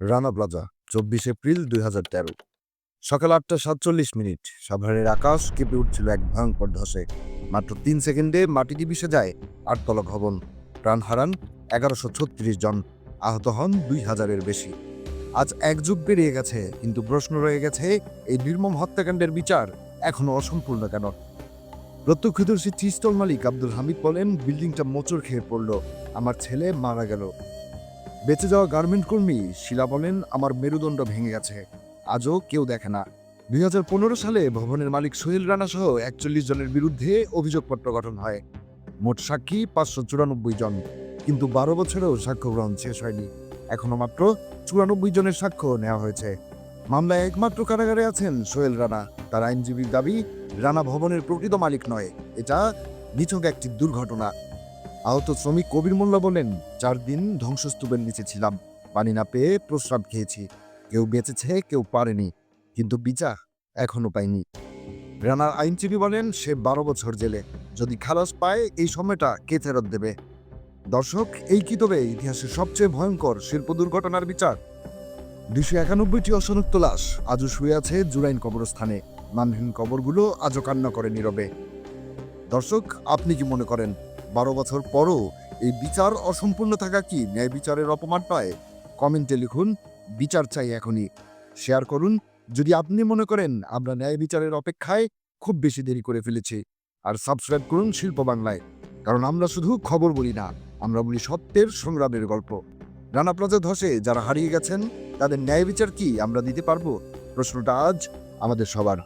Rana plaza, চব্বিশ April দুই হাজার তেরো। সকাল আটটা সাতচল্লিশ মিনিট। সাভারের আকাশ কেঁপে উঠছিল এক ভয়ঙ্কর ধসে। মাত্র তিন সেকেন্ডে মাটিতে মিশে যায়? আটতলা ভবন। প্রাণ হারান এগারোশো ছত্রিশ জন। আহত হন দুই হাজারের বেশি। আজ এক যুগ পেরিয়ে গেছে, কিন্তু প্রশ্ন রয়ে গেছে, এই নির্মম হত্যাকাণ্ডের বিচার এখনও অসম্পূর্ণ কেন? প্রত্যক্ষদর্শী টি স্টল মালিক আব্দুল হামিদ বলেন, বিল্ডিংটা মোচড় খেয়ে পড়ল। আমার ছেলে মারা গেল। বেঁচে যাওয়া গার্মেন্ট কর্মী শিলা বলেন, আমার মেরুদণ্ড ভেঙে গেছে। আজও কেউ দেখে না। দুই হাজার পনেরো সালে ভবনের মালিক সোহেল রানা সহ একচল্লিশ জনের বিরুদ্ধে অভিযোগপত্র গঠন হয়। মোট সাক্ষী পাঁচশো চুরানব্বই জন। কিন্তু বারো বছরেও সাক্ষ্য গ্রহণ শেষ হয়নি। এখনও মাত্র চুরানব্বই জনের সাক্ষ্য নেওয়া হয়েছে। মামলায় একমাত্র কারাগারে আছেন সোহেল রানা। তার আইনজীবীর দাবি, রানা ভবনের প্রকৃত মালিক নয়। এটা নিছক একটি দুর্ঘটনা। আহত শ্রমিক কবির মোল্লা বলেন, চার দিন ধ্বংসস্তূপের নিচে ছিলাম। পানি না পেয়ে প্রস্রাব খেয়েছি। কেউ বেঁচেছে, কেউ পারেনি। কিন্তু বিচার এখনও পাইনি। রানার আইনজীবী বলেন, সে বারো বছর জেলে। যদি খালাস পায়, এই সময়টা কে ফেরত দেবে? দর্শক, এই কি তবে? ইতিহাসের সবচেয়ে ভয়ঙ্কর শিল্প দুর্ঘটনার বিচার। দুশো একানব্বইটি অসনক্ত লাশ আজও শুয়ে আছে জুরাইন কবরস্থানে। মানহীন কবরগুলো আজও কান্না করে নীরবে। দর্শক, আপনি কি মনে করেন বারো বছর পরও এই বিচার অসম্পূর্ণ থাকা কি? ন্যায় বিচারের অপমান নয়। কমেন্টে লিখুন, বিচার চাই এখনই। শেয়ার করুন, যদি আপনি মনে করেন আমরা ন্যায় বিচারের অপেক্ষায় খুব বেশি দেরি করে ফেলেছি। আর সাবস্ক্রাইব করুন শিল্প বাংলায়, কারণ আমরা শুধু খবর বলি না, আমরা বলি সত্যের সংগ্রামের গল্প। রানা প্লাজা ধসে যারা হারিয়ে গেছেন, তাদের ন্যায় বিচার কি আমরা দিতে পারব? প্রশ্নটা আজ আমাদের সবার।